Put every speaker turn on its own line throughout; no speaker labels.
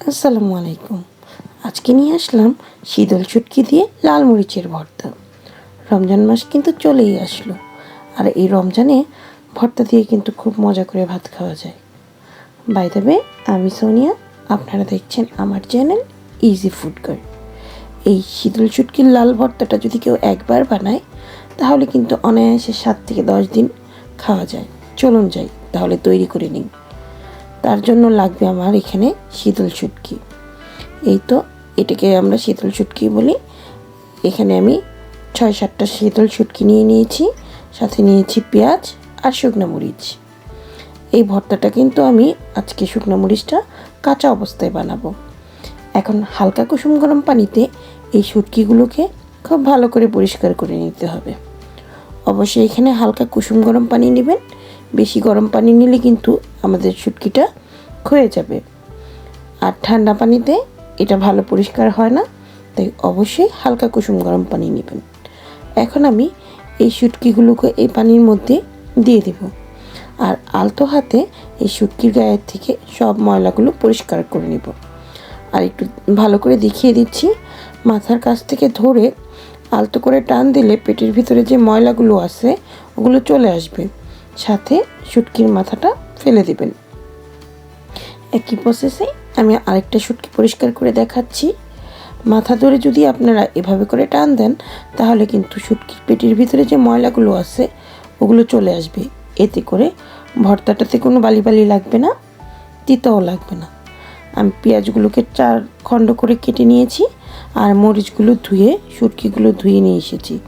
আসসালামু আলাইকুম। আজকে নিয়ে আসলাম শীতল চুটকি দিয়ে লাল মরিচের ভর্তা। রমজান মাস কিন্তু চলেই আসলো। আর এই রমজানে ভর্তা দিয়ে কিন্তু খুব মজা করে ভাত খাওয়া যায়। বাই দেবে আমি সোনিয়া, আপনারা দেখছেন আমার চ্যানেল ইজি ফুড গার্ড এই শীতল চুটকির লাল ভর্তাটা যদি কেউ একবার বানায়, তাহলে কিন্তু অনায়াসে সাত থেকে দশ দিন খাওয়া যায়। চলুন যাই, তাহলে তৈরি করে নিই। তার জন্য লাগবে আমার এখানে শীতল শুটকি। এই তো এটাকে আমরা শীতল শুটকি বলি। এখানে আমি ছয় সাতটা শীতল শুটকি নিয়ে নিয়েছি, সাথে নিয়েছি পেঁয়াজ আর শুকনো মরিচ। এই ভর্তাটা কিন্তু আমি আজকে শুকনো মরিচটা কাঁচা অবস্থায় বানাবো। এখন হালকা কুসুম গরম পানিতে এই শুটকিগুলোকে খুব ভালো করে পরিষ্কার করে নিতে হবে। অবশ্যই এখানে হালকা কুসুম গরম পানি নেবেন বেশি গরম পানি নিলে কিন্তু আমাদের শুটকিটা ক্ষয়ে যাবে। আর ঠান্ডা পানিতে এটা ভালো পরিষ্কার হয় না, তাই অবশ্যই হালকা কুসুম গরম পানি নেবেন। এখন আমি এই শুটকিগুলোকে এই পানির মধ্যে দিয়ে দেব। আর আলতো হাতে এই শুটকির গায়ের থেকে সব ময়লাগুলো পরিষ্কার করে নেব। আর একটু ভালো করে দেখিয়ে দিচ্ছি, মাথার কাছ থেকে ধরে আলতো করে টান দিলে পেটের ভিতরে যে ময়লাগুলো আছে, ওগুলো চলে আসবে। সাথে শুটকির মাথাটা ফেলে দেবেন। একই প্রসেসে আমি আরেকটা শুটকি পরিষ্কার করে দেখাচ্ছি। মাথা ধরে যদি আপনারা এভাবে করে টান দেন, তাহলে কিন্তু শুটকির পেটির ভিতরে যে ময়লাগুলো আছে, ওগুলো চলে আসবে। এতে করে ভর্তাটাতে কোনো বালি বালি লাগবে না, তিতাও লাগবে না। আমি পেঁয়াজগুলোকে চার খণ্ড করে কেটে নিয়েছি আর মরিচগুলো ধুয়ে শুটকিগুলো ধুয়ে নিয়ে এসেছি।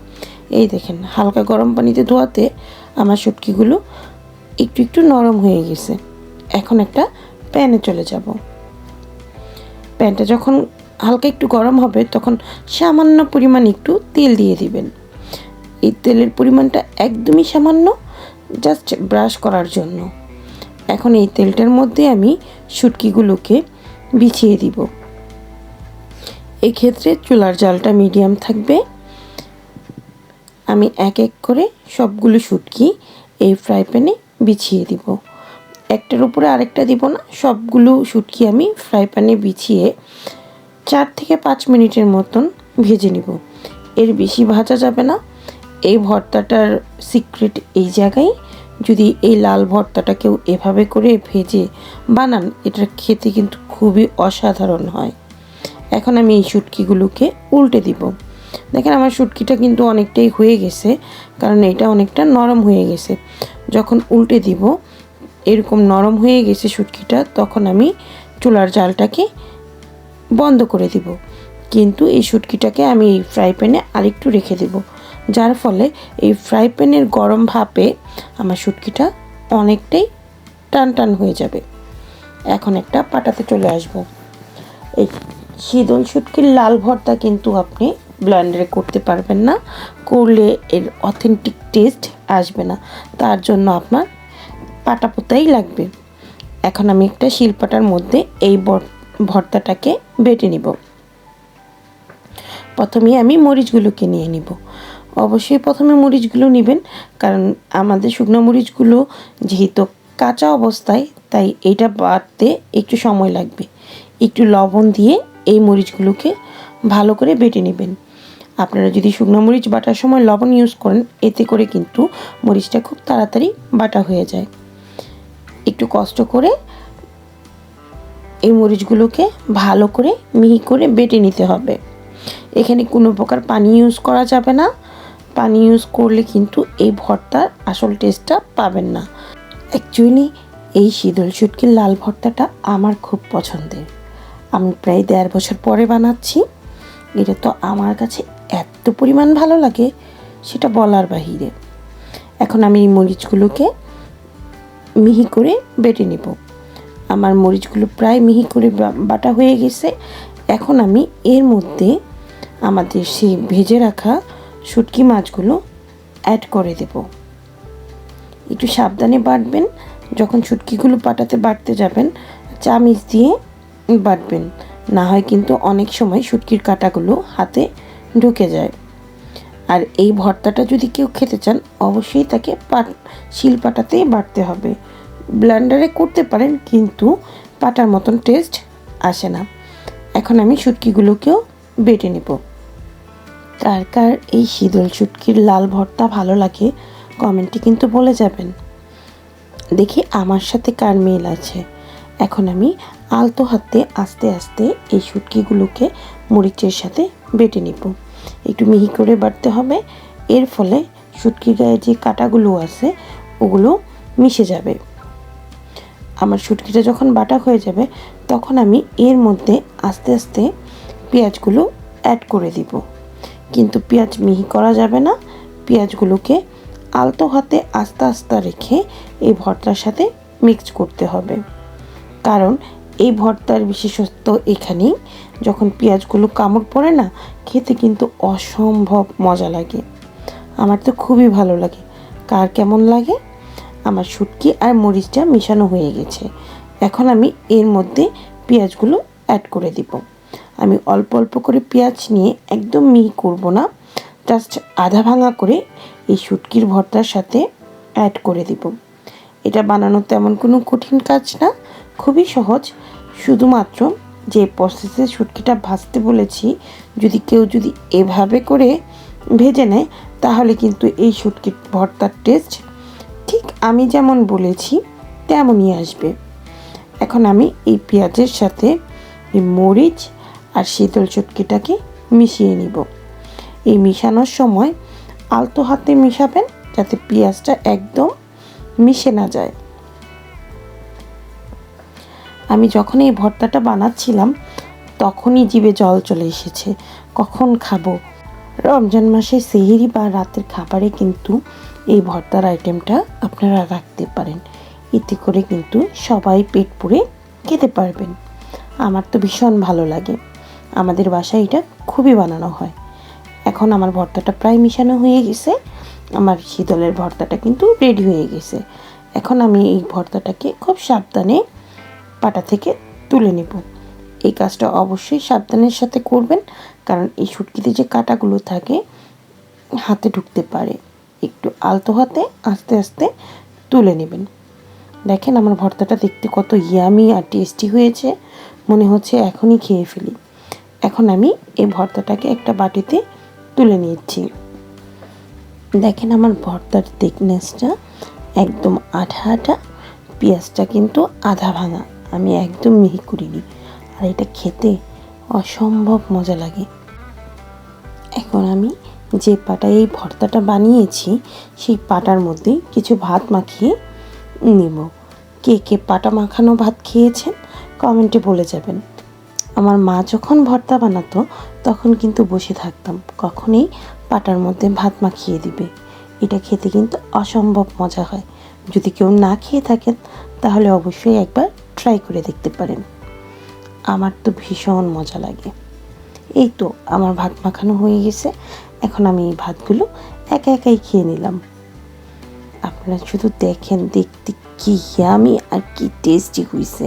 এই দেখেন, হালকা গরম পানিতে ধোয়াতে আমার শুটকিগুলো একটু একটু নরম হয়ে গেছে। এখন একটা প্যানে চলে যাব। প্যানটা যখন হালকা একটু গরম হবে, তখন সামান্য পরিমাণ একটু তেল দিয়ে দিবেন। এই তেলের পরিমাণটা একদমই সামান্য জাস্ট ব্রাশ করার জন্য। এখন এই তেলটার মধ্যে আমি শুটকিগুলোকে বিছিয়ে দিব। এক্ষেত্রে চুলার জালটা মিডিয়াম থাকবে। আমি এক এক করে সবগুলো শুটকি এই ফ্রাই প্যানে বিছিয়ে দিব। একটার উপরে আরেকটা দিব না, সবগুলো শুটকি আমি ফ্রাই প্যানে বিছিয়ে চার থেকে পাঁচ মিনিটের মতন ভেজে নিব। এর বেশি ভাজা যাবে না। এই ভর্তাটার সিক্রেট এই জায়গায়। যদি এই লাল ভর্তাটা কেউ এভাবে করে ভেজে বানান, এটা খেতে কিন্তু খুবই অসাধারণ হয়। এখন আমি এই শুটকিগুলোকে উল্টে দিব। দেখেন আমার শুটকিটা কিন্তু অনেকটাই হয়ে গেছে, কারণ এটা অনেকটা নরম হয়ে গেছে। যখন উল্টে দিব, এরকম নরম হয়ে গেছে শুটকিটা তখন আমি চুলার জালটাকে বন্ধ করে দিব। কিন্তু এই শুটকিটাকে আমি এই ফ্রাই প্যানে আরেকটু রেখে দেব, যার ফলে এই ফ্রাই প্যানের গরম ভাপে আমার শুটকিটা অনেকটাই টান টান হয়ে যাবে। এখন একটা পাটাতে চলে আসব। এই শীতল শুটকির লাল ভর্তা কিন্তু আপনি ব্লেন্ডারে করতে পারবেন না। করলে এর অথেন্টিক টেস্ট আসবে না। তার জন্য আপনার পাটা পোতাই লাগবে। এখন আমি একটা শিলপাটার মধ্যে এই ভর্তাটাকে বেটে নিব। প্রথমে আমি মরিচগুলোকে নিয়ে নিব। অবশ্যই প্রথমে মরিচগুলো নেবেন, কারণ আমাদের শুকনো মরিচগুলো যেহেতু কাঁচা অবস্থায়, তাই এটা বাড়তে একটু সময় লাগবে। একটু লবণ দিয়ে এই মরিচগুলোকে ভালো করে বেটে নেবেন। আপনারা যদি শুকনো মরিচ বাটার সময় লবণ ইউজ করেন, এতে করে কিন্তু মরিচটা খুব তাড়াতাড়ি বাটা হয়ে যায়। একটু কষ্ট করে এই মরিচগুলোকে ভালো করে মিহি করে বেটে নিতে হবে। এখানে কোনো প্রকার পানি ইউজ করা যাবে না। পানি ইউজ করলে কিন্তু এই ভর্তার আসল টেস্টটা পাবেন না। অ্যাকচুয়ালি এই শীতল শুটকির লাল ভর্তাটা আমার খুব পছন্দের। আমি প্রায় দেড় বছর পরে বানাচ্ছি। এটা তো আমার কাছে এত পরিমাণ ভালো লাগে সেটা বলার বাহিরে। এখন আমি এই মরিচগুলোকে মিহি করে বেটে নেব। আমার মরিচগুলো প্রায় মিহি করে বাটা হয়ে গেছে। এখন আমি এর মধ্যে আমাদের সেই ভেজে রাখা শুটকি মাছগুলো অ্যাড করে দেব। একটু সাবধানে বাটবেন। যখন শুটকিগুলো পাটাতে বাটতে যাবেন, চামিচ দিয়ে বাটবেন। না হয় কিন্তু অনেক সময় শুটকির কাটাগুলো হাতে ঢুকে যায়। আর এই ভর্তাটা যদি কেউ খেতে চান, অবশ্যই তাকে পাট শিল পাটাতেই বাটতে হবে। ব্লান্ডারে করতে পারেন, কিন্তু পাটার মতন টেস্ট আসে না। এখন আমি শুটকিগুলোকেও বেটে নেব। কার কার এই শীতল শুটকির লাল ভর্তা ভালো লাগে, কমেন্টে কিন্তু বলে যাবেন। দেখি আমার সাথে কার মিল আছে। এখন আমি আলতো হাতে আস্তে আস্তে এই শুটকিগুলোকে মরিচের সাথে বেটে নিব। একটু মিহি করে বাটতে হবে। এর ফলে শুটকির গায়ে যে কাটাগুলো আছে, ওগুলো মিশে যাবে। আমার শুটকিটা যখন বাটা হয়ে যাবে, তখন আমি এর মধ্যে আস্তে আস্তে পেঁয়াজগুলো অ্যাড করে দিব। কিন্তু পেঁয়াজ মিহি করা যাবে না। পেঁয়াজগুলোকে আলতো হাতে আস্তে আস্তে রেখে এই ভর্তার সাথে মিক্স করতে হবে। কারণ এই ভর্তার বিশেষত্ব এখানেই। যখন পেঁয়াজগুলো কামড় পড়ে না, খেতে কিন্তু অসম্ভব মজা লাগে। আমার তো খুবই ভালো লাগে। কার কেমন লাগে? আমার শুটকি আর মরিচটা মেশানো হয়ে গেছে। এখন আমি এর মধ্যে পেঁয়াজগুলো অ্যাড করে দিব। আমি অল্প অল্প করে পেঁয়াজ নিয়ে একদম মিহি করব না। জাস্ট আধা ভাঙা করে এই শুটকির ভর্তার সাথে অ্যাড করে দিব। এটা বানানো তেমন কোনো কঠিন কাজ না। খুবই সহজ। শুধুমাত্র যে প্রসেসে শুটকিটা ভাজতে বলেছি, যদি কেউ যদি এভাবে করে ভেজে নেয়, তাহলে কিন্তু এই শুটকির ভর্তার টেস্ট ঠিক আমি যেমন বলেছি, তেমনই আসবে। এখন আমি এই পেঁয়াজের সাথে মরিচ আর শীতল চটকিটাকে মিশিয়ে নিব। এই মিশানোর সময় আলতো হাতে মিশাবেন যাতে পেঁয়াজটা একদম মিশে না যায়। আমি যখন এই ভর্তাটা বানাচ্ছিলাম, তখনই জিভে জল চলে এসেছে। কখন খাব? রমজান মাসে সেহেরি বা রাতের খাবারে কিন্তু এই ভর্তার আইটেমটা আপনারা রাখতে পারেন। এতে করে কিন্তু সবাই পেট পুড়ে খেতে পারবেন। আমার তো ভীষণ ভালো লাগে। আমাদের বাসায় এটা খুবই বানানো হয়। এখন আমার ভর্তাটা প্রায় মিশানো হয়ে গেছে। আমার শীতলের ভর্তাটা কিন্তু রেডি হয়ে গেছে। এখন আমি এই ভর্তাটাকে খুব সাবধানে পাটা থেকে তুলে নেব। এই কাজটা অবশ্যই সাবধানের সাথে করবেন, কারণ এই শুটকিতে যে কাটাগুলো থাকে, হাতে ঢুকতে পারে। একটু আলতো হাতে আস্তে আস্তে তুলে নেবেন। দেখেন আমার ভর্তাটা দেখতে কত ইয়ামি আর টেস্টি হয়েছে, মনে হচ্ছে এখনই খেয়ে ফেলি। এখন আমি এই ভর্তাটাকে একটা বাটিতে তুলে নিয়েছি দেখেন আমার ভর্তার থিকনেসটা একদম আঠা আঠা, পেঁয়াজটা কিন্তু আধা ভাঙা। আমি একদম মিহি করিনি। আর এটা খেতে অসম্ভব মজা লাগে। এখন আমি যে পাটায় এই ভর্তাটা বানিয়েছি, সেই পাটার মধ্যে কিছু ভাত মাখিয়ে নেব। কে কে পাটা মাখানো ভাত খেয়েছেন, কমেন্টে বলে যাবেন। আমার মা যখন ভর্তা বানাতো, তখন কিন্তু বসে থাকতাম। কখনই পাটার মধ্যে ভাত মাখিয়ে দিবে। এটা খেতে কিন্তু অসম্ভব মজা হয়। যদি কেউ না খেয়ে থাকেন, তাহলে অবশ্যই একবার ট্রাই করে দেখতে পারেন। আমার তো ভীষণ মজা লাগে। এই তো আমার ভাত মাখানো হয়ে গেছে। এখন আমি এই ভাতগুলো একা একাই খেয়ে নিলাম। আপনারা শুধু দেখেন, দেখতে কি ইয়ামি আর কি টেস্টি হয়েছে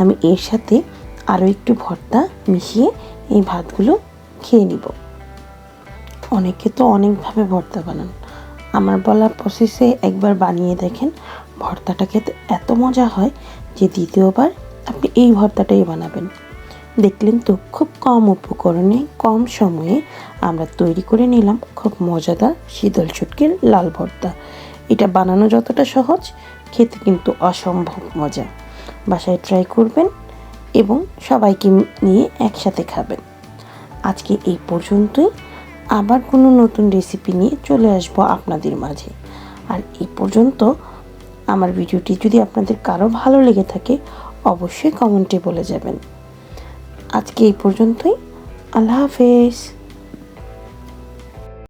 আমি এর সাথে আরও একটু ভর্তা মিশিয়ে এই ভাতগুলো খেয়ে নিব। অনেকে তো অনেকভাবে ভর্তা বানান। আমার বলা প্রসেসে একবার বানিয়ে দেখেন, ভর্তাটা খেতে এত মজা হয় যে দ্বিতীয়বার আপনি এই ভর্তাটাই বানাবেন। দেখলেন তো, খুব কম উপকরণে, কম সময়ে আমরা তৈরি করে নিলাম খুব মজাদার শীতল ছুটকির লাল ভর্তা। এটা বানানো যতটা সহজ, খেতে কিন্তু অসম্ভব মজা। বাসায় ট্রাই করবেন এবং সবাইকে নিয়ে একসাথে খাবেন। আজকে এই পর্যন্তই। আবার কোনো নতুন রেসিপি নিয়ে চলে আসব আপনাদের মাঝে। আর এই পর্যন্ত আমার ভিডিওটি যদি আপনাদের কারও ভালো লেগে থাকে, অবশ্যই কমেন্টে বলে যাবেন। আজকে এই পর্যন্তই। আল্লাহ হাফেজ।